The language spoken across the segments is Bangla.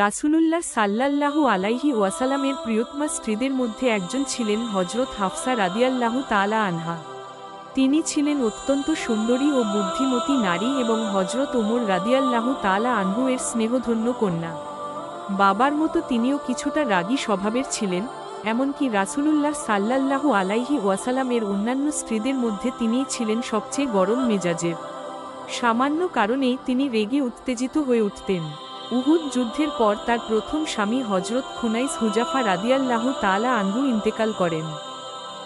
রাসূলুল্লাহ সাল্লাল্লাহু আলাইহি ওয়াসালামের প্রিয়তমা স্ত্রীদের মধ্যে একজন ছিলেন হজরত হাফসা রাদিয়াল্লাহু তালা আনহা। তিনি ছিলেন অত্যন্ত সুন্দরী ও বুদ্ধিমতী নারী এবং হজরত ওমর রাদিয়াল্লাহু তালা আনহু এর স্নেহধন্য কন্যা। বাবার মতো তিনিও কিছুটা রাগী স্বভাবের ছিলেন, এমনকি রাসূলুল্লাহ সাল্লাল্লাহু আলাইহি ওয়াসালামের অন্যান্য স্ত্রীদের মধ্যে তিনিই ছিলেন সবচেয়ে গরম মেজাজের। সামান্য কারণেই তিনি রেগে উত্তেজিত হয়ে উঠতেন। উহুদ যুদ্ধের পর তার প্রথম স্বামী হজরত খুনাইস হুজাফা রাদিয়াল্লাহু তালা আনহু ইন্তেকাল করেন।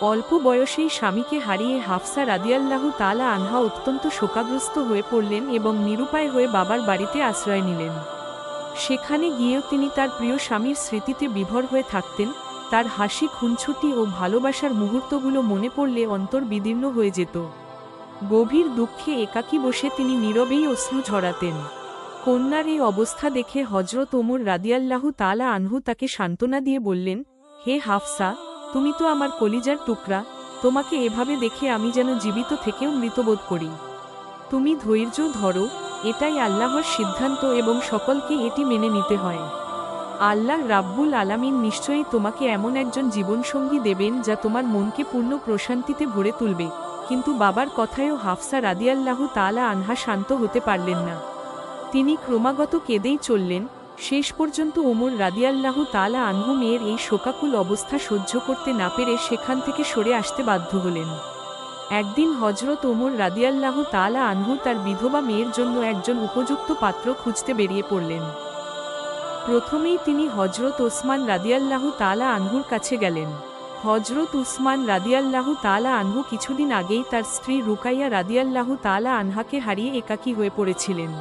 অল্প বয়সেই স্বামীকে হারিয়ে হাফসা রাদিয়াল্লাহু তালা আনহা অত্যন্ত শোকাগ্রস্ত হয়ে পড়লেন এবং নিরুপায় হয়ে বাবার বাড়িতে আশ্রয় নিলেন। সেখানে গিয়েও তিনি তার প্রিয় স্বামীর স্মৃতিতে বিভোর হয়ে থাকতেন, তার হাসি, খুনছুটি ও ভালোবাসার মুহূর্তগুলো মনে পড়লে অন্তর বিদীর্ণ হয়ে যেত। গভীর দুঃখে একাকী বসে তিনি নীরবেই অশ্রু ঝরাতেন। কন্যার এই অবস্থা দেখে হজরত ওমর রাদিয়াল্লাহু তালা আনহু তাকে সান্ত্বনা দিয়ে বললেন, হে হাফসা, তুমি তো আমার কলিজার টুকরা, তোমাকে এভাবে দেখে আমি যেন জীবিত থেকেও মৃতবোধ করি। তুমি ধৈর্য ধরো, এটাই আল্লাহর সিদ্ধান্ত এবং সকলকে এটি মেনে নিতে হয়। আল্লাহ রাব্বুল আলামিন নিশ্চয়ই তোমাকে এমন একজন জীবনসঙ্গী দেবেন যা তোমার মনকে পূর্ণ প্রশান্তিতে ভরে তুলবে। কিন্তু বাবার কথায়ও হাফসা রাদিয়াল্লাহু তালা আনহা শান্ত হতে পারলেন না। তিনি ক্রমাগত কেঁদেই চললেন, শেষ পর্যন্ত ওমর রাদিয়াল্লাহু তালা আনহু মেয়ের এই শোকাকুল অবস্থা সহ্য করতে না পেরে সেখান থেকে সরে আসতে বাধ্য হলেন। একদিন হজরত ওমর রাদিয়াল্লাহু তালা আনহু তার বিধবা মেয়ের জন্য একজন উপযুক্ত পাত্র খুঁজতে বেরিয়ে পড়লেন। প্রথমেই তিনি হজরত ওসমান রাদিয়াল্লাহু তালা আনহুর কাছে গেলেন। হজরত উসমান রাদিয়াল্লাহু তালা আনহু কিছুদিন আগেই তার স্ত্রী রুকাইয়া রাদিয়াল্লাহু তালা আনহাকে হারিয়ে একাকী হয়ে পড়েছিলেন।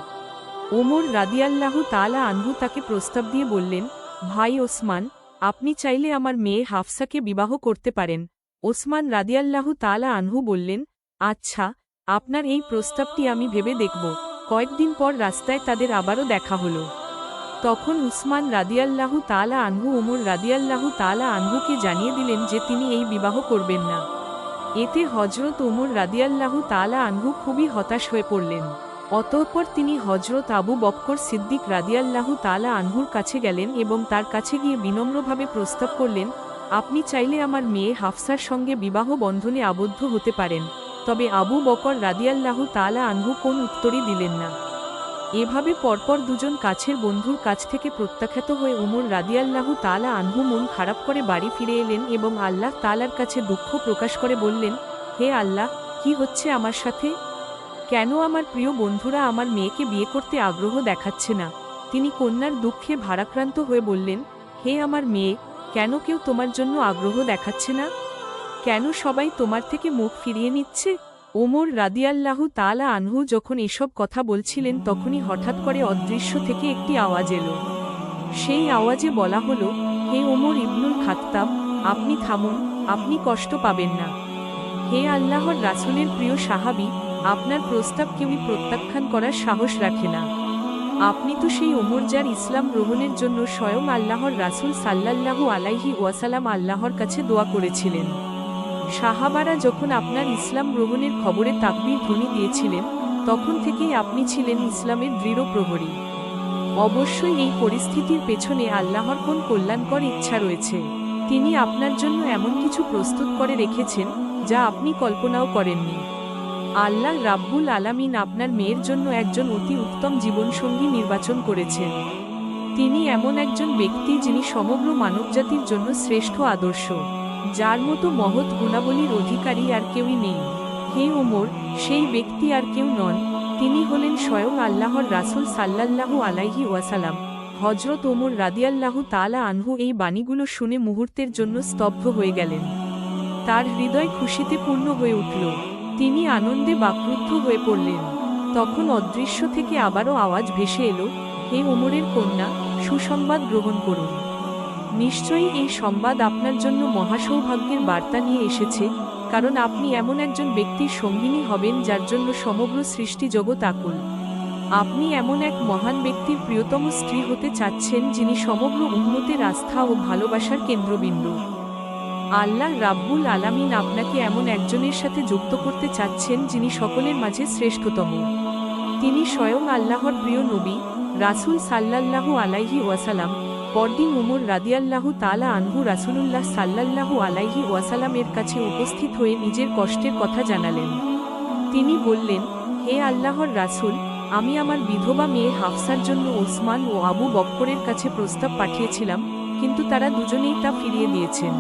ওমর রাদিয়াল্লাহু তালা আনহু তাকে প্রস্তাব দিয়ে বললেন, ভাই ওসমান, আপনি চাইলে আমার মেয়ে হাফসাকে বিবাহ করতে পারেন। ওসমান রাদিয়াল্লাহু তালা আনহু বললেন আচ্ছা আপনার এই প্রস্তাবটি আমি ভেবে দেখব। কয়েকদিন পর রাস্তায় তাদের আবারও দেখা হলো। তখন উসমান রাদিয়াল্লাহু তালা আনহু ওমর রাদিয়াল্লাহু তালা আনহুকে জানিয়ে দিলেন যে তিনি এই বিবাহ করবেন না। এতে হজরত ওমর রাদিয়াল্লাহু তালা আনহু খুবই হতাশ হয়ে পড়লেন। অতঃপর তিনি হজরত আবু বক্কর সিদ্দিক রাদিয়াল্লাহু তালা আনহুর কাছে গেলেন এবং তার কাছে গিয়ে বিনম্রভাবে প্রস্তাব করলেন, আপনি চাইলে আমার মেয়ে হাফসার সঙ্গে বিবাহ বন্ধনে আবদ্ধ হতে পারেন, তবে আবু বকর রাদিয়াল্লাহু তালা আনহু কোন উত্তরই দিলেন না। এভাবে পরপর দুজন কাছের বন্ধুর কাছ থেকে প্রত্যাখ্যাত হয়ে উমর রাদিয়াল্লাহু তালা আনহু মন খারাপ করে বাড়ি ফিরে এলেন এবং আল্লাহ তালার কাছে দুঃখ প্রকাশ করে বললেন, হে আল্লাহ, কি হচ্ছে আমার সাথে? কেন আমার প্রিয় বন্ধুরা আমার মেয়েকে বিয়ে করতে আগ্রহ দেখাচ্ছে না? তিনি কন্যার দুঃখে ভারাক্রান্ত হয়ে বললেন, হে আমার মেয়ে, কেন কেউ তোমার জন্য আগ্রহ দেখাচ্ছে না? কেন সবাই তোমার থেকে মুখ ফিরিয়ে নিচ্ছে? ওমর রাদিয়াল্লাহু তালা আনহু যখন এসব কথা বলছিলেন, তখনই হঠাৎ করে অদৃশ্য থেকে একটি আওয়াজ এলো। সেই আওয়াজে বলা হলো, হে ওমর ইবনুল খাত্তাব, আপনি থামুন, আপনি কষ্ট পাবেন না। হে আল্লাহর রাসুলের প্রিয় সাহাবি আপনার প্রস্তাব কেউই প্রত্যাখ্যান করার সাহস রাখে না। আপনি তো সেই ওমর যার ইসলাম গ্রহণের জন্য স্বয়ং আল্লাহর রাসুল সাল্লাল্লাহু আলাইহি ওয়াসালাম আল্লাহর কাছে দোয়া করেছিলেন। সাহাবারা যখন আপনার ইসলাম গ্রহণের খবরে তাকবির ধ্বনি দিয়েছিলেন, তখন থেকেই আপনি ছিলেন ইসলামের দৃঢ় প্রহরী। অবশ্যই এই পরিস্থিতির পেছনে আল্লাহর কোন কল্যাণকর ইচ্ছা রয়েছে। তিনি আপনার জন্য এমন কিছু প্রস্তুত করে রেখেছেন, যা আপনি কল্পনাও করেননি। আল্লাহ রাব্বুল আলামিন আপনার মেয়ের জন্য একজন অতি উত্তম জীবনসঙ্গী নির্বাচন করেছেন। তিনি এমন একজন ব্যক্তি যিনি সমগ্র মানবজাতির জন্য শ্রেষ্ঠ আদর্শ, যার মতো মহৎ গুণাবলীর অধিকারী আর কেউই নেই। হে ওমর, সেই ব্যক্তি আর কেউ নন, তিনি হলেন স্বয়ং আল্লাহর রাসুল সাল্লাল্লাহু আলাইহি ওয়াসালাম হজরত ওমর রাদিয়াল্লাহু তালা আনহু এই বাণীগুলো শুনে মুহূর্তের জন্য স্তব্ধ হয়ে গেলেন। তার হৃদয় খুশিতে পূর্ণ হয়ে উঠল। তিনি আনন্দে বাক্রুদ্ধ হয়ে পড়লেন। তখন অদৃশ্য থেকে আবারও আওয়াজ ভেসে এলো, হে ওমরের কন্যা, সুসংবাদ গ্রহণ করুন। নিশ্চয়ই এই সংবাদ আপনার জন্য মহাসৌভাগ্যের বার্তা নিয়ে এসেছে, কারণ আপনি এমন একজন ব্যক্তির সঙ্গিনী হবেন যার জন্য সমগ্র সৃষ্টি জগৎ আকুল। আপনি এমন এক মহান ব্যক্তির প্রিয়তম স্ত্রী হতে চাচ্ছেন যিনি সমগ্র উন্নতের আস্থা ও ভালোবাসার কেন্দ্রবিন্দু। আল্লাহ রাব্বুল আলামিন আপনাকে এমন একজনের সাথে যুক্ত করতে চাচ্ছেন যিনি সকলের মাঝে শ্রেষ্ঠতম। তিনি স্বয়ং আল্লাহর প্রিয় নবী, রাসূল সাল্লাল্লাহু আলাইহি ওয়াসালাম পরদিন উমর রাদিয়াল্লাহু তালা আনহু রাসূলুল্লাহ সাল্লাল্লাহু আলাইহি ওয়াসালামের কাছে উপস্থিত হয়ে নিজের কষ্টের কথা জানালেন। তিনি বললেন, হে আল্লাহর রাসূল, আমি আমার বিধবা মেয়ে হাফসার জন্য ওসমান ও আবু বক্করের কাছে প্রস্তাব পাঠিয়েছিলাম, কিন্তু তারা দুজনেই তা ফিরিয়ে দিয়েছেন।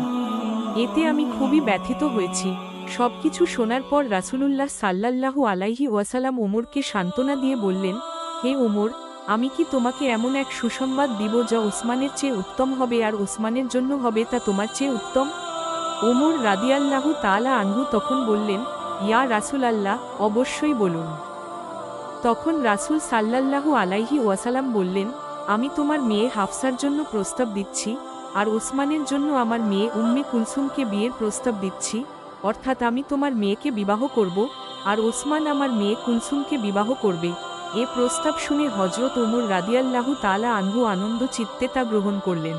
এতে আমি খুবই ব্যথিত হয়েছি। সবকিছু শোনার পর রাসূলুল্লাহ সাল্লাল্লাহু আলাইহি ওয়াসালাম ওমরকে সান্ত্বনা দিয়ে বললেন, হে ওমর আমি কি তোমাকে এমন এক সুসংবাদ দিব যা ওসমানের চেয়ে উত্তম হবে আর ওসমানের জন্য হবে তা তোমার চেয়ে উত্তম? ওমর রাদিয়াল্লাহু তালা আনহু তখন বললেন, ইয়া রাসূল আল্লাহ অবশ্যই বলুন। তখন রাসূল সাল্লাল্লাহু আলাইহি ওয়াসালাম বললেন, আমি তোমার মেয়ে হাফসার জন্য প্রস্তাব দিচ্ছি আর ওসমানের জন্য আমার মেয়ে উম্মে কুলসুমকে বিয়ের প্রস্তাব দিচ্ছি, অর্থাৎ আমি তোমার মেয়েকে বিবাহ করব, আর ওসমান আমার মেয়ে কুলসুমকে বিবাহ করবে। এ প্রস্তাব শুনে হজরত ওমর রাদিয়াল্লাহু তালা আনহু আনন্দ চিত্তে তা গ্রহণ করলেন।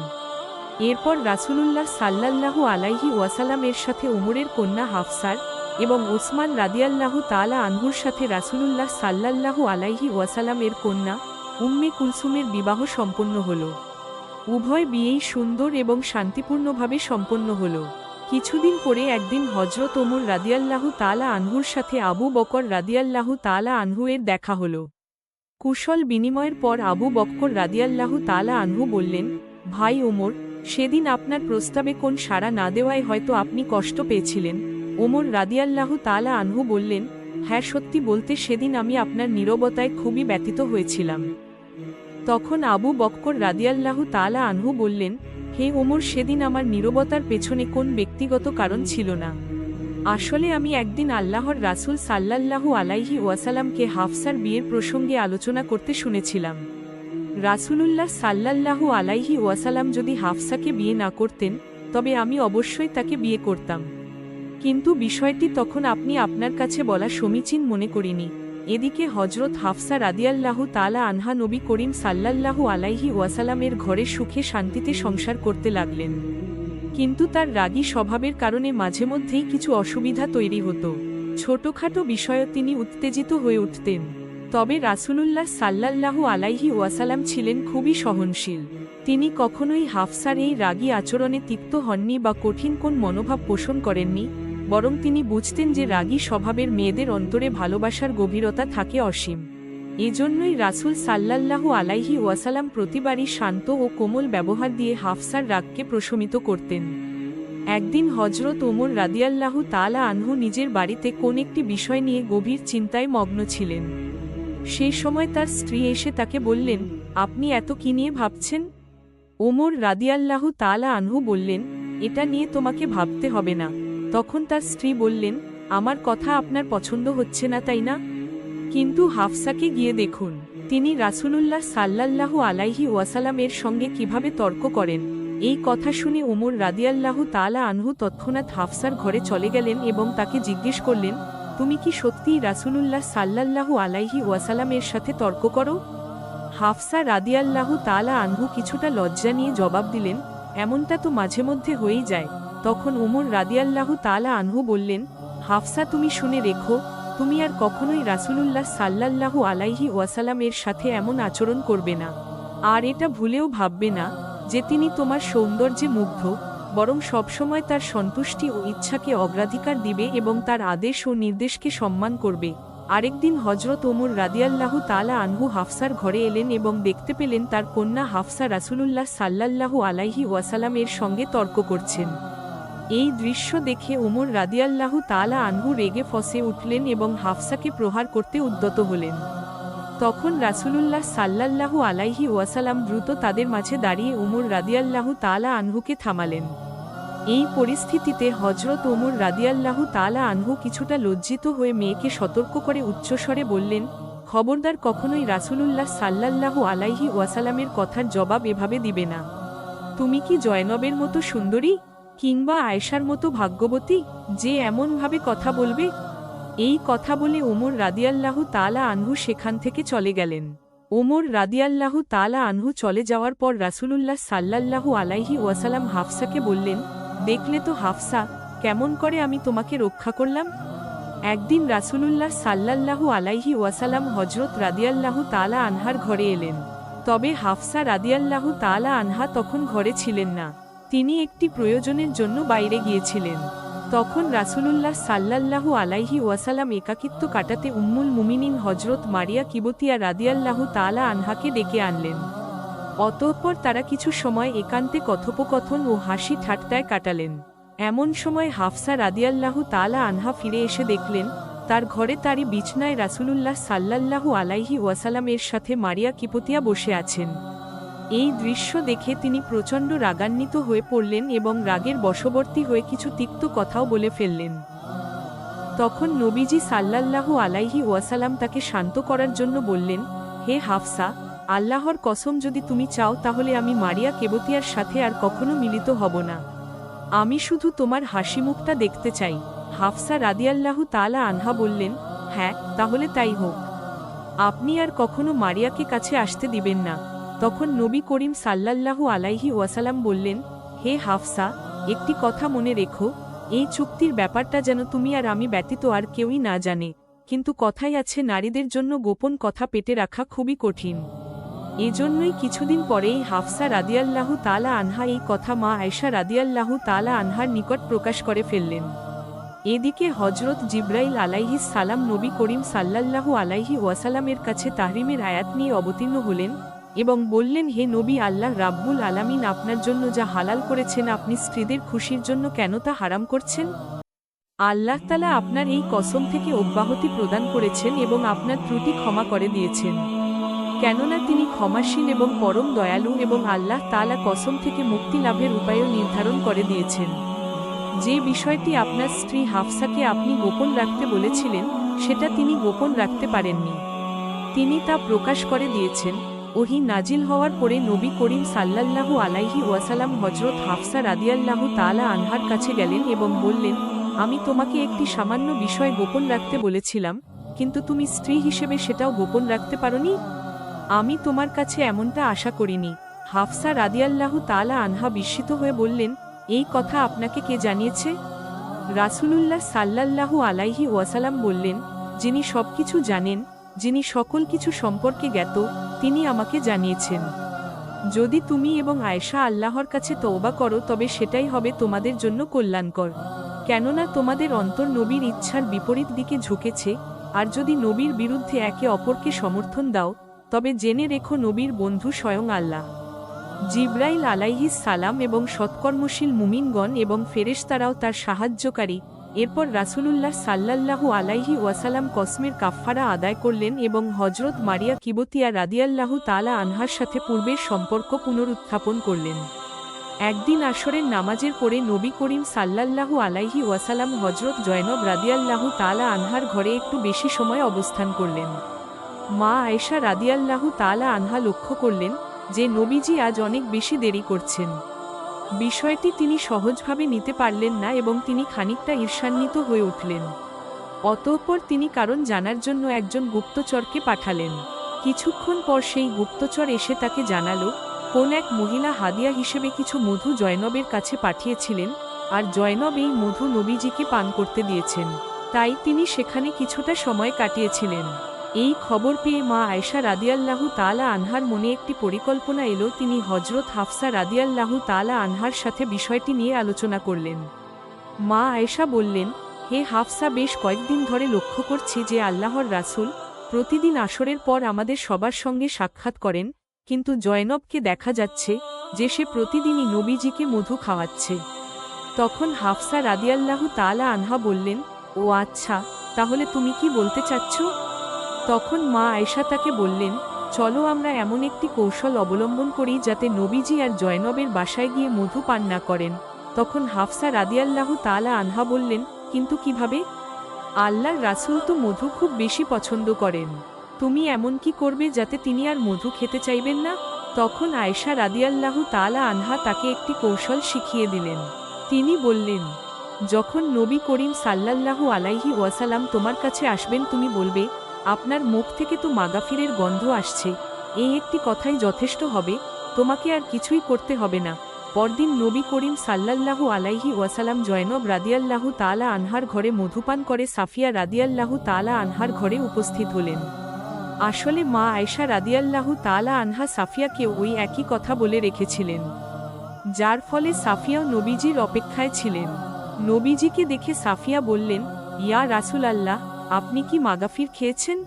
এরপর রাসুলুল্লাহ সাল্লাল্লাহু আলাইহি ওয়াসালামের সাথে ওমরের কন্যা হাফসার এবং ওসমান রাদিয়াল্লাহু তালা আনহুর সাথে রাসুলুল্লাহ সাল্লাল্লাহু আলাইহি ওয়াসালামের কন্যা উম্মে কুলসুমের বিবাহ সম্পন্ন হল। উভয় বিয়েই সুন্দর এবং শান্তিপূর্ণভাবে সম্পন্ন হল। কিছুদিন পরে একদিন হজরত ওমর রাদিয়াল্লাহু তালা আনহুর সাথে আবু বকর রাদিয়াল্লাহু তালা আনহু এর দেখা হল। কুশল বিনিময়ের পর আবু বক্কর রাদিয়াল্লাহু তালা আনহু বললেন, ভাই ওমর, সেদিন আপনার প্রস্তাবে কোন সাড়া না দেওয়ায় হয়তো আপনি কষ্ট পেয়েছিলেন। ওমর রাদিয়াল্লাহু তালা আনহু বললেন হ্যাঁ সত্যি বলতে সেদিন আমি আপনার নীরবতায় খুবই ব্যতীত হয়েছিলাম। তখন আবু বক্কর রাদিয়াল্লাহু তালা আনহু বললেন, হে ওমর, সেদিন আমার নীরবতার পেছনে কোন ব্যক্তিগত কারণ ছিল না? আসলে আমি একদিন আল্লাহর রাসূল সাল্লাল্লাহু আলাইহি ওয়াসালামকে হাফসার বিয়ের প্রসঙ্গে আলোচনা করতে শুনেছিলাম। রাসূলুল্লাহ সাল্লাল্লাহু আলাইহি ওয়াসালাম যদি হাফসাকে বিয়ে না করতেন, তবে আমি অবশ্যই তাকে বিয়ে করতাম। কিন্তু বিষয়টি তখন আপনি আপনার কাছে বলা সমীচীন মনে করিনি। এদিকে হজরত হাফসা রাদিয়াল্লাহু তালা আনহা নবী করিম সাল্লাল্লাহু আলাইহি ওয়াসালামের ঘরে সুখে শান্তিতে সংসার করতে লাগলেন। কিন্তু তার রাগী স্বভাবের কারণে মাঝে মধ্যেই কিছু অসুবিধা তৈরি হতো। ছোটখাটো বিষয়ে তিনি উত্তেজিত হয়ে উঠতেন। তবে রাসূলুল্লাহ সাল্লাল্লাহু আলাইহি ওয়াসালাম ছিলেন খুবই সহনশীল। তিনি কখনোই হাফসার এই রাগী আচরণে তিক্ত হননি বা কঠিন কোন মনোভাব পোষণ করেননি। বরং তিনি বুঝতেন যে রাগী স্বভাবের মেয়েদের অন্তরে ভালোবাসার গভীরতা থাকে অসীম। এজন্যই রাসূল সাল্লাল্লাহু আলাইহি ওয়াসালাম প্রতিবারই শান্ত ও কোমল ব্যবহার দিয়ে হাফসার রাগকে প্রশমিত করতেন। একদিন হজরত ওমর রাদিয়াল্লাহু তালা আনহু নিজের বাড়িতে কোন একটি বিষয় নিয়ে গভীর চিন্তায় মগ্ন ছিলেন। সেই সময় তার স্ত্রী এসে তাকে বললেন, আপনি এত কি নিয়ে ভাবছেন? ওমর রাদিয়াল্লাহু তালা আনহু বললেন, এটা নিয়ে তোমাকে ভাবতে হবে না। তখন তার স্ত্রী বললেন, আমার কথা আপনার পছন্দ হচ্ছে না, তাই না? কিন্তু হাফসাকে গিয়ে দেখুন, তিনি রাসূলুল্লাহ সাল্লাল্লাহু আলাইহি ওয়াসালামের সঙ্গে কীভাবে তর্ক করেন। এই কথা শুনে ওমর রাদিয়াল্লাহু তালা আনহু তৎক্ষণাৎ হাফসার ঘরে চলে গেলেন এবং তাকে জিজ্ঞেস করলেন, তুমি কি সত্যিই রাসূলুল্লাহ সাল্লাল্লাহু আলাইহি ওয়াসালামের সাথে তর্ক করো? হাফসা রাদিয়াল্লাহু তালা আনহু কিছুটা লজ্জা নিয়ে জবাব দিলেন, এমনটা তো মাঝে মধ্যে হয়েই যায়। তখন ওমর রাদিয়াল্লাহু তালা আনহু বললেন, হাফসা, তুমি শুনে রেখো, তুমি আর কখনোই রাসূলুল্লাহ সাল্লাল্লাহু আলাইহি ওয়াসালামের সাথে এমন আচরণ করবে না। আর এটা ভুলেও ভাববে না যে তিনি তোমার সৌন্দর্যে মুগ্ধ, বরং সবসময় তার সন্তুষ্টি ও ইচ্ছাকে অগ্রাধিকার দিবে এবং তার আদেশ ও নির্দেশকে সম্মান করবে। আরেকদিন হজরত ওমর রাদিয়াল্লাহু তালা আনহু হাফসার ঘরে এলেন এবং দেখতে পেলেন তার কন্যা হাফসা রাসুলুল্লাহ সাল্লাল্লাহু আলাইহি ওয়াসালামের সঙ্গে তর্ক করছেন। এই দৃশ্য দেখে ওমর রাদিয়াল্লাহু তালা আনহু রেগে ফসে উঠলেন এবং হাফসাকে প্রহার করতে উদ্যত হলেন। তখন রাসূলুল্লাহ সাল্লাল্লাহু আলাইহি ওয়াসালাম দ্রুত তাদের মাঝে দাঁড়িয়ে ওমর রাদিয়াল্লাহু তালা আনহুকে থামালেন। এই পরিস্থিতিতে হজরত ওমর রাদিয়াল্লাহু তালা আনহু কিছুটা লজ্জিত হয়ে মেয়েকে সতর্ক করে উচ্চস্বরে বললেন, খবরদার কখনোই রাসূলুল্লাহ সাল্লাল্লাহু আলাইহি ওয়াসালামের কথার জবাব এভাবে দিবে না। তুমি কি জয়নবের মতো সুন্দরী? কিংবা আয়েশার মতো ভাগ্যবতী যে এমনভাবে কথা বলবে? এই কথা বলে ওমর রাদিয়াল্লাহু তালা আনহু সেখান থেকে চলে গেলেন। ওমর রাদিয়াল্লাহু তালা আনহু চলে যাওয়ার পর রাসূলুল্লাহ সাল্লাল্লাহু আলাইহি ওয়াসালাম হাফসাকে বললেন, দেখলে তো হাফসা, কেমন করে আমি তোমাকে রক্ষা করলাম? একদিন রাসূলুল্লাহ সাল্লাল্লাহু আলাইহি ওয়াসালাম হজরত রাদিয়াল্লাহু তালা আনহার ঘরে এলেন। তবে হাফসা রাদিয়াল্লাহু তালা আনহা তখন ঘরে ছিলেন না। তিনি একটি প্রয়োজনের জন্য বাইরে গিয়েছিলেন। তখন রাসূলুল্লাহ সাল্লাল্লাহু আলাইহি ওয়াসালাম একাকিত্ব কাটাতে উম্মুল মুমিনিন হজরত মারিয়া কিবতিয়া রাদিয়াল্লাহু তালা আনহাকে ডেকে আনলেন। অতঃপর তারা কিছু সময় একান্তে কথোপকথন ও হাসি ঠাট্টায় কাটালেন। এমন সময় হাফসা রাদিয়াল্লাহু তালা আনহা ফিরে এসে দেখলেন, তার ঘরে তারই বিছনায় রাসূলুল্লাহ সাল্লাল্লাহু আলাইহি ওয়াসালামের সাথে মারিয়া কিপতিয়া বসে আছেন। এই দৃশ্য দেখে তিনি প্রচণ্ড রাগান্বিত হয়ে পড়লেন এবং রাগের বশবর্তী হয়ে কিছু তিক্ত কথাও বলে ফেললেন। তখন নবীজি সাল্লাল্লাহু আলাইহি ওয়াসালাম তাকে শান্ত করার জন্য বললেন, হে হাফসা, আল্লাহর কসম যদি তুমি চাও তাহলে আমি মারিয়া কেবতিয়ার সাথে আর কখনো মিলিত হব না। আমি শুধু তোমার হাসি মুখটা দেখতে চাই। হাফসা রাদিয়াল্লাহু তালা আনহা বললেন হ্যাঁ তাহলে তাই হোক। আপনি আর কখনো মারিয়াকে কাছে আসতে দিবেন না। তখন নবী করিম সাল্লাল্লাহু আলাইহি ওয়াসালাম বললেন, হে হাফসা, একটি কথা মনে রেখো, এই চুক্তির ব্যাপারটা যেন তুমি আর আমি ব্যতীত আর কেউই না জানে, কিন্তু কথাই আছে নারীদের জন্য গোপন কথা পেটে রাখা খুবই কঠিন। এজন্যই কিছুদিন পরেই হাফসা রাদিয়াল্লাহু তালা আনহা এই কথা মা আয়সা রাদিয়াল্লাহু তালা আনহার নিকট প্রকাশ করে ফেললেন। এদিকে হজরত জিব্রাইল আলাইহিস সালাম নবী করিম সাল্লাল্লাহু আলাইহি ওয়াসালামের কাছে তাহরিমের আয়াত নিয়ে অবতীর্ণ হলেন এবং বললেন, হে নবী আল্লাহ, রাব্বুল আলামিন আপনার জন্য যা হালাল করেছেন, আপনি স্ত্রীদের খুশির জন্য কেন তা হারাম করছেন? আল্লাহ তালা আপনার এই কসম থেকে অব্যাহতি প্রদান করেছেন এবং আপনার ত্রুটি ক্ষমা করে দিয়েছেন। কেননা তিনি ক্ষমাশীল এবং পরম দয়ালু এবং আল্লাহ তালা কসম থেকে মুক্তি লাভের উপায়ও নির্ধারণ করে দিয়েছেন। যে বিষয়টি আপনার স্ত্রী হাফসাকে আপনি গোপন রাখতে বলেছিলেন, সেটা তিনি গোপন রাখতে পারেননি। তিনি তা প্রকাশ করে দিয়েছেন। ওহি নাজিল হওয়ার পরে নবী করিম সাল্লাল্লাহু আলাইহি ওয়াসালাম হজরত হাফসা রাদিয়াল্লাহু তালা আনহার কাছে গেলেন এবং বললেন, আমি তোমাকে একটি সামান্য বিষয় গোপন রাখতে বলেছিলাম, কিন্তু তুমি স্ত্রী হিসেবে সেটাও গোপন রাখতে পারোনি? আমি তোমার কাছে এমনটা আশা করিনি। হাফসা রাদিয়াল্লাহু তালা আনহা বিস্মিত হয়ে বললেন, এই কথা আপনাকে কে জানিয়েছে? রাসূলুল্লাহ সাল্লাল্লাহু আলাইহি ওয়াসালাম বললেন, যিনি সবকিছু জানেন, যিনি সকল কিছু সম্পর্কে জ্ঞাত তিনি আমাকে জানিয়েছেন। যদি তুমি এবং আয়েশা আল্লাহর কাছে তওবা করো, তবে সেটাই হবে তোমাদের জন্য কল্যাণকর। কেননা তোমাদের অন্তর নবীর ইচ্ছার বিপরীত দিকে ঝুঁকেছে, আর যদি নবীর বিরুদ্ধে একে অপরকে সমর্থন দাও, তবে জেনে রেখো নবীর বন্ধু স্বয়ং আল্লাহ। জিব্রাইল আলাইহিস সালাম এবং সৎকর্মশীল মুমিনগণ এবং ফেরেশতারাও তার সাহায্যকারী এরপর রাসূলুল্লাহ সাল্লাল্লাহু আলাইহি ওয়াসালাম কসমের কাফফারা আদায় করলেন এবং হজরত মারিয়া কিবতিয়া রাদিয়াল্লাহু তালা আনহার সাথে পূর্বের সম্পর্ক পুনরুত্থাপন করলেন। একদিন আসরের নামাজের পরে নবী করিম সাল্লাল্লাহু আলাইহি ওয়াসালাম হজরত জয়নব রাদিয়াল্লাহু তালা আনহার ঘরে একটু বেশি সময় অবস্থান করলেন। মা আয়েশা রাদিয়াল্লাহু তালা আনহা লক্ষ্য করলেন যে নবীজি আজ অনেক বেশি দেরি করছেন। বিষয়টি তিনি সহজভাবে নিতে পারলেন না এবং তিনি খানিকটা ঈর্ষান্বিত হয়ে উঠলেন। অতঃপর তিনি কারণ জানার জন্য একজন গুপ্তচরকে পাঠালেন। কিছুক্ষণ পর সেই গুপ্তচর এসে তাকে জানালো, কোন এক মহিলা হাদিয়া হিসেবে কিছু মধু জয়নবের কাছে পাঠিয়েছিলেন, আর জয়নব এই মধু নবীজিকে পান করতে দিয়েছেন। তাই তিনি সেখানে কিছুটা সময় কাটিয়েছিলেন। এই খবর পেয়ে মা আয়সা রাদিয়াল্লাহু তালা আনহার মনে একটি পরিকল্পনা এলো। তিনি হজরত হাফসা রাদিয়াল্লাহু তালা আনহার সাথে বিষয়টি নিয়ে আলোচনা করলেন। মা আয়েশা বললেন, হে হাফসা, বেশ কয়েকদিন ধরে লক্ষ্য করছি যে আল্লাহর রাসূল প্রতিদিন আসরের পর আমাদের সবার সঙ্গে সাক্ষাৎ করেন, কিন্তু জয়নবকে দেখা যাচ্ছে যে সে প্রতিদিনই নবীজিকে মধু খাওয়াচ্ছে। তখন হাফসা রাদিয়াল্লাহু তালা আনহা বললেন, ও আচ্ছা তাহলে তুমি কি বলতে চাচ্ছ? তখন মা আয়েশা তাকে বললেন, চলো আমরা এমন একটি কৌশল অবলম্বন করি যাতে নবীজি আর জয়নবের বাসায় গিয়ে মধু পান না করেন। তখন হাফসা রাদিয়াল্লাহু তালা আনহা বললেন, কিন্তু কীভাবে? আল্লাহর রাসূল তো মধু খুব বেশি পছন্দ করেন। তুমি এমন কি করবে যাতে তিনি আর মধু খেতে চাইবেন না? তখন আয়েশা রাদিয়াল্লাহু তালা আনহা তাকে একটি কৌশল শিখিয়ে দিলেন। তিনি বললেন, যখন নবী করিম সাল্লাল্লাহু আলাইহি ওয়াসালাম তোমার কাছে আসবেন, তুমি বলবে আপনার মুখ থেকে তো মাগাফিরের গন্ধ আসছে। এই একটি কথাই যথেষ্ট হবে, তোমাকে আর কিছুই করতে হবে না। পরদিন নবী করিম সাল্লাল্লাহু আলাইহি ওয়াসালাম জয়নব রাদিয়াল্লাহু তালা আনহার ঘরে মধুপান করে সাফিয়া রাদিয়াল্লাহু তালা আনহার ঘরে উপস্থিত হলেন। আসলে মা আয়সা রাদিয়াল্লাহু তালা আনহা সাফিয়াকে ওই একই কথা বলে রেখেছিলেন। যার ফলে সাফিয়াও নবীজির অপেক্ষায় ছিলেন। নবীজিকে দেখে সাফিয়া বললেন, ইয়া রাসুল আল্লাহ আপনি কি মাগাফির খেয়েছেন?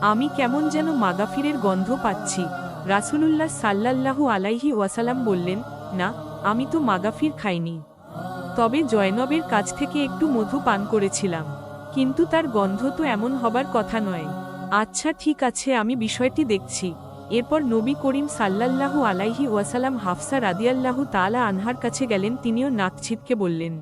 আমি কেমন যেন মাগাফিরের গন্ধ পাচ্ছি। রাসুলুল্লাহ সাল্লাল্লাহু আলাইহি ওয়াসালাম বললেন, না, আমি তো মাগাফির খাইনি। তবে জয়নবের কাছ থেকে একটু মধু পান করেছিলাম। কিন্তু তার গন্ধ তো এমন হবার কথা নয়। আচ্ছা ঠিক আছে, আমি বিষয়টি দেখছি। এরপর নবী করিম সাল্লাল্লাহু আলাইহি ওয়াসালাম হাফসা রাদিয়াল্লাহু তালা আনহার কাছে গেলেন, তিনিও নাক ছিটকে বললেন,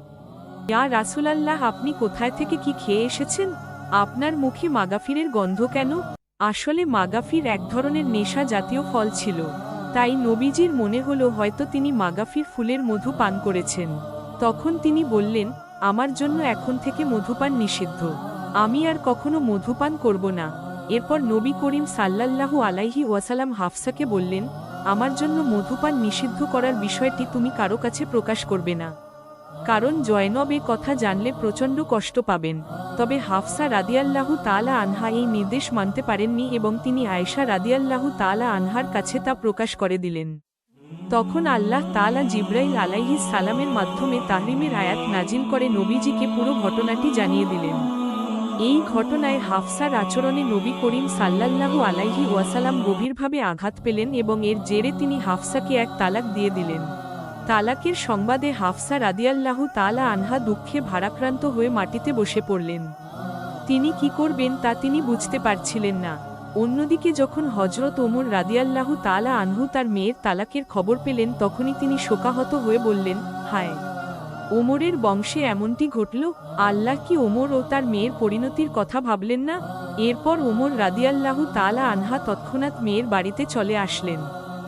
ইয়া রাসুলাল্লাহ, আপনি কোথায় থেকে কি খেয়ে এসেছেন? আপনার মুখে মাগাফিরের গন্ধ কেন? আসলে মাগাফির এক ধরনের নেশা জাতীয় ফল ছিল। তাই নবীজির মনে হলো হয়তো তিনি মাগাফির ফুলের মধু পান করেছেন। তখন তিনি বললেন, আমার জন্য এখন থেকে মধুপান নিষিদ্ধ। আমি আর কখনো মধুপান করব না। এরপর নবী করিম সাল্লাল্লাহু আলাইহি ওয়াসালাম হাফসাকে বললেন, আমার জন্য মধুপান নিষিদ্ধ করার বিষয়টি তুমি কারও কাছে প্রকাশ করবে না। কারণ জয়নব এ কথা জানলে প্রচণ্ড কষ্ট পাবেন। তবে হাফসা রাদিয়াল্লাহু তালা আনহা এই নির্দেশ মানতে পারেননি এবং তিনি আয়েশা রাদিয়াল্লাহু তালা আনহার কাছে তা প্রকাশ করে দিলেন। তখন আল্লাহ তালা জিব্রাইল আলাইহি সালামের মাধ্যমে তাহরিমের আয়াত নাজিল করে নবীজিকে পুরো ঘটনাটি জানিয়ে দিলেন। এই ঘটনায় হাফসার আচরণে নবী করিম সাল্লাল্লাহু আলাইহি ওয়াসালাম গভীরভাবে আঘাত পেলেন এবং এর জেরে তিনি হাফসাকে এক তালাক দিয়ে দিলেন। তালাকের সংবাদে হাফসা রাদিয়াল্লাহু তালা আনহা দুঃখে ভারাক্রান্ত হয়ে মাটিতে বসে পড়লেন। তিনি কি করবেন তা তিনি বুঝতে পারছিলেন না। অন্যদিকে যখন হজরত ওমর রাদিয়াল্লাহু তালা আনহু তার মেয়ের তালাকের খবর পেলেন, তখনই তিনি শোকাহত হয়ে বললেন, হায়, ওমরের বংশে এমনটি ঘটল? আল্লাহ কি ওমর ও তার মেয়ের পরিণতির কথা ভাবলেন না? এরপর ওমর রাদিয়াল্লাহু তালা আনহা তৎক্ষণাৎ মেয়ের বাড়িতে চলে আসলেন।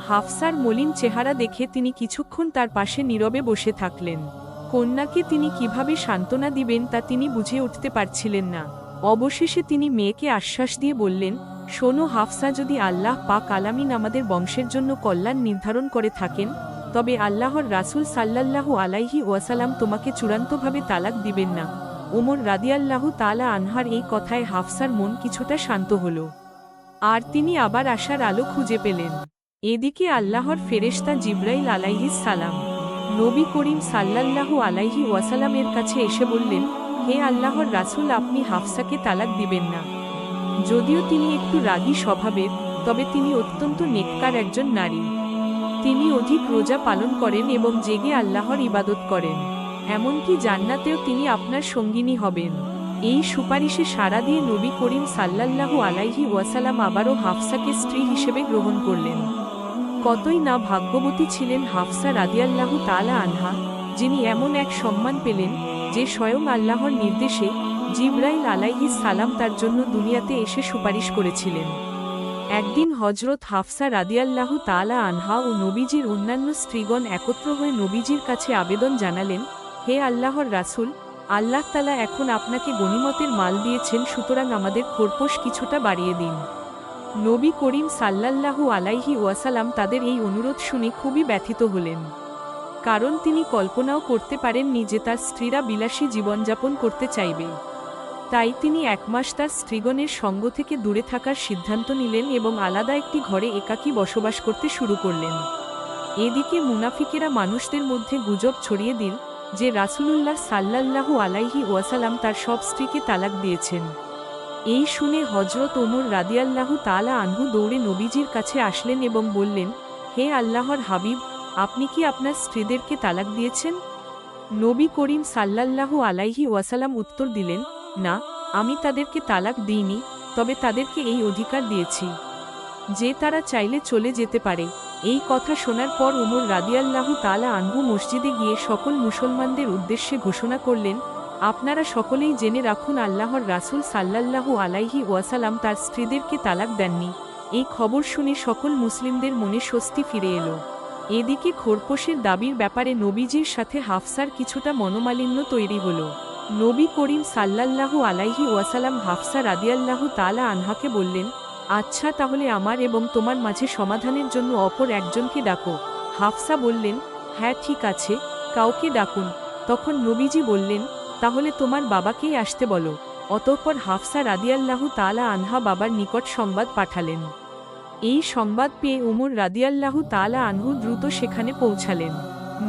হাফসার মলিন চেহারা দেখে তিনি কিছুক্ষণ তার পাশে নীরবে বসে থাকলেন। কন্যাকে তিনি কীভাবে সান্ত্বনা দিবেন তা তিনি বুঝে উঠতে পারছিলেন না। অবশেষে তিনি মেয়েকে আশ্বাস দিয়ে বললেন, শোনো হাফসা, যদি আল্লাহ পাক আলামিন আমাদের বংশের জন্য কল্যাণ নির্ধারণ করে থাকেন, তবে আল্লাহর রাসূল সাল্লাল্লাহু আলাইহি ওয়াসালাম তোমাকে চূড়ান্তভাবে তালাক দিবেন না। ওমর রাদিয়াল্লাহু তালা আনহার এই কথায় হাফসার মন কিছুটা শান্ত হল। আর তিনি আবার আশার আলো খুঁজে পেলেন। এদিকে আল্লাহর ফেরেশতা জিব্রাইল আলাইহিস সালাম নবী করিম সাল্লাল্লাহু আলাইহি ওয়াসালামের কাছে এসে বললেন, হে আল্লাহর রাসূল, আপনি হাফসাকে তালাক দিবেন না। যদিও তিনি একটু রাগী স্বভাবের, তবে তিনি অত্যন্ত নেককার একজন নারী। তিনি অধিক রোজা পালন করেন এবং জেগে আল্লাহর ইবাদত করেন। এমনকি জান্নাতেও তিনি আপনার সঙ্গিনী হবেন। এই সুপারিশে সাড়া দিয়ে নবী করিম সাল্লাল্লাহু আলাইহি ওয়াসালাম আবারও হাফসাকে স্ত্রী হিসেবে গ্রহণ করলেন। কতই না ভাগ্যবতী ছিলেন হাফসা রাদিয়াল্লাহু তালা আনহা, যিনি এমন এক সম্মান পেলেন, যে স্বয়ং আল্লাহর নির্দেশে জিব্রাইল আলাইহিস সালাম তার জন্য দুনিয়াতে এসে সুপারিশ করেছিলেন। একদিন হজরত হাফসা রাদিয়াল্লাহু তালা আনহা ও নবীজির অন্যান্য স্ত্রীগণ একত্র হয়ে নবীজির কাছে আবেদন জানালেন, হে আল্লাহর রাসূল, আল্লাহ তালা এখন আপনাকে গনিমতের মাল দিয়েছেন, সুতরাং আমাদের খোরপোশ কিছুটা বাড়িয়ে দিন। নবী করিম সাল্লাল্লাহু আলাইহি ওয়াসালাম তাদের এই অনুরোধ শুনে খুবই ব্যথিত হলেন। কারণ তিনি কল্পনাও করতে পারেননি যে তার স্ত্রীরা বিলাসী জীবনযাপন করতে চাইবে। তাই তিনি এক মাস তার স্ত্রীগণের সঙ্গ থেকে দূরে থাকার সিদ্ধান্ত নিলেন এবং আলাদা একটি ঘরে একাকী বসবাস করতে শুরু করলেন। এদিকে মুনাফিকেরা মানুষদের মধ্যে গুজব ছড়িয়ে দিল যে রাসূলুল্লাহ সাল্লাল্লাহু আলাইহি ওয়াসালাম তার সব স্ত্রীকে তালাক দিয়েছেন। এই শুনে হজরত ওমর রাদিয়াল্লাহু তালা আনহু দৌড়ে নবীজির কাছে আসলেন এবং বললেন, হে আল্লাহর হাবিব, আপনি কি আপনার স্ত্রীদেরকে তালাক দিয়েছেন? নবী করিম সাল্লাল্লাহু আলাইহি ওয়াসালাম উত্তর দিলেন, না, আমি তাদেরকে তালাক দিইনি, তবে তাদেরকে এই অধিকার দিয়েছি। যে তারা চাইলে চলে যেতে পারে। এই কথা শোনার পর উমর রাদিয়াল্লাহু তালা আনহু মসজিদে গিয়ে সকল মুসলমানদের উদ্দেশ্যে ঘোষণা করলেন আপনারা সকলেই জেনে রাখুন, আল্লাহর রাসূল সাল্লাল্লাহু আলাইহি ওয়াসালাম তার স্ত্রীদেরকে তালাক দেননি। এই খবর শুনে সকল মুসলিমদের মনে স্বস্তি ফিরে এলো। এদিকে খোরপোশের দাবির ব্যাপারে নবীজির সাথে হাফসার কিছুটা মনোমালিন্য তৈরি হলো। নবী করিম সাল্লাল্লাহু আলাইহি ওয়াসালাম হাফসা রাদিয়াল্লাহু তালা আনহাকে বললেন আচ্ছা তাহলে আমার এবং তোমার মাঝে সমাধানের জন্য অপর একজনকে ডাকো। হাফসা বললেন হ্যাঁ ঠিক আছে, কাউকে ডাকুন। তখন নবীজি বললেন তাহলে তোমার বাবাকেই আসতে বলো। অতঃপর হাফসা রাদিয়াল্লাহু তালা আনহা বাবার নিকট সংবাদ পাঠালেন। এই সংবাদ পেয়ে ওমর রাদিয়াল্লাহু তালা আনহু দ্রুত সেখানে পৌঁছালেন।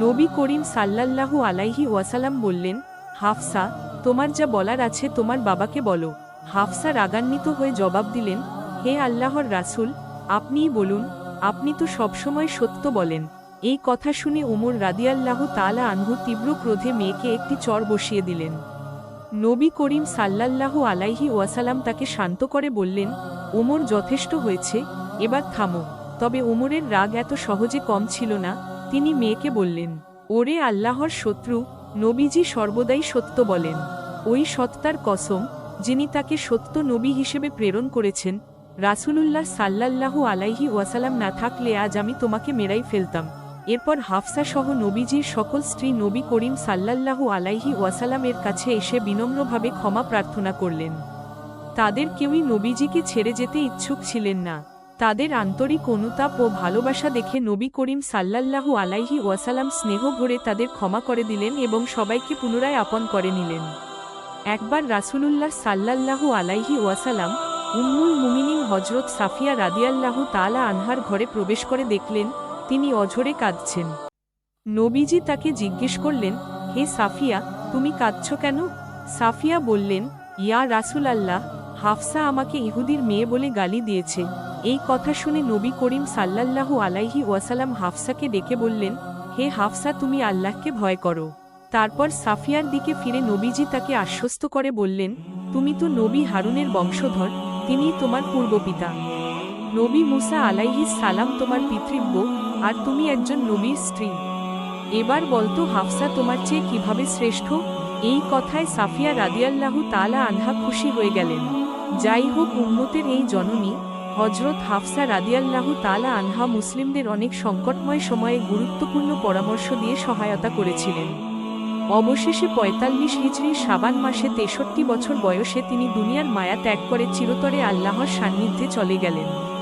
নবী করিম সাল্লাল্লাহু আলাইহি ওয়াসালাম বললেন, হাফসা, তোমার যা বলার আছে তোমার বাবাকে বলো। হাফসা রাগান্বিত হয়ে জবাব দিলেন, হে আল্লাহর রাসূল, আপনিই বলুন, আপনি তো সবসময় সত্য বলেন। এই কথা শুনে ওমর রাদিয়াল্লাহু তালা আনহু তীব্র ক্রোধে মেয়েকে একটি চর বসিয়ে দিলেন। নবী করিম সাল্লাল্লাহু আলাইহি ওয়াসালাম তাকে শান্ত করে বললেন, ওমর যথেষ্ট হয়েছে, এবার থামো। তবে ওমরের রাগ এত সহজে কম ছিল না, তিনি মেয়েকে বললেন, ওরে আল্লাহর শত্রু, নবীজি সর্বদাই সত্য বলেন। ওই সত্তার কসম, যিনি তাকে সত্য নবী হিসেবে প্রেরণ করেছেন, রাসূলুল্লাহ সাল্লাল্লাহু আলাইহি ওয়াসালাম না থাকলে আজ আমি তোমাকে মেরাই ফেলতাম। এরপর হাফসা সহ নবীজির সকল স্ত্রী নবী করিম সাল্লাল্লাহু আলাইহি ওয়াসালামের কাছে এসে বিনম্রভাবে ক্ষমা প্রার্থনা করলেন। তাদের কেউই নবীজিকে ছেড়ে যেতে ইচ্ছুক ছিলেন না। তাদের আন্তরিক অনুতাপ ও ভালোবাসা দেখে নবী করিম সাল্লাল্লাহু আলাইহি ওয়াসালাম স্নেহ ভরে তাদের ক্ষমা করে দিলেন এবং সবাইকে পুনরায় আপন করে নিলেন। একবার রাসূলুল্লাহ সাল্লাল্লাহু আলাইহি ওয়াসালাম উম্মুল মুমিনিন হজরত সাফিয়া রাদিয়াল্লাহু তালা আনহার ঘরে প্রবেশ করে দেখলেন তিনি অঝরে কাঁদছেন। নবীজি তাকে জিজ্ঞেস করলেন, হে সাফিয়া, তুমি কাঁদছ কেন? সাফিয়া বললেন, ইয়া রাসূল আল্লাহ হাফসা আমাকে ইহুদির মেয়ে বলে গালি দিয়েছে। এই কথা শুনে নবী করিম সাল্লাল্লাহু আলাইহি ওয়াসালাম হাফসাকে ডেকে বললেন, হে হাফসা, তুমি আল্লাহকে ভয় করো। তারপর সাফিয়ার দিকে ফিরে নবীজি তাকে আশ্বস্ত করে বললেন, তুমি তো নবী হারুনের বংশধর, তিনিই তোমার পূর্বপিতা। নবী মুসা আলাইহিস সালাম তোমার পিতৃব্য আর তুমি একজন নবীর স্ত্রী। এবার বলতো হাফসা তোমার চেয়ে কীভাবে শ্রেষ্ঠ? এই কথায় সাফিয়া রাদিয়াল্লাহু তালা আনহা খুশি হয়ে গেলেন। যাই হোক, উম্মতের এই জননী হজরত হাফসা রাদিয়াল্লাহু তালা আনহা মুসলিমদের অনেক সংকটময় সময়ে গুরুত্বপূর্ণ পরামর্শ দিয়ে সহায়তা করেছিলেন। অবশেষে পঁয়তাল্লিশ হিজড়ির সাবান মাসে তেষট্টি বছর বয়সে তিনি দুনিয়ার মায়া ত্যাগ করে চিরতরে আল্লাহর সান্নিধ্যে চলে গেলেন।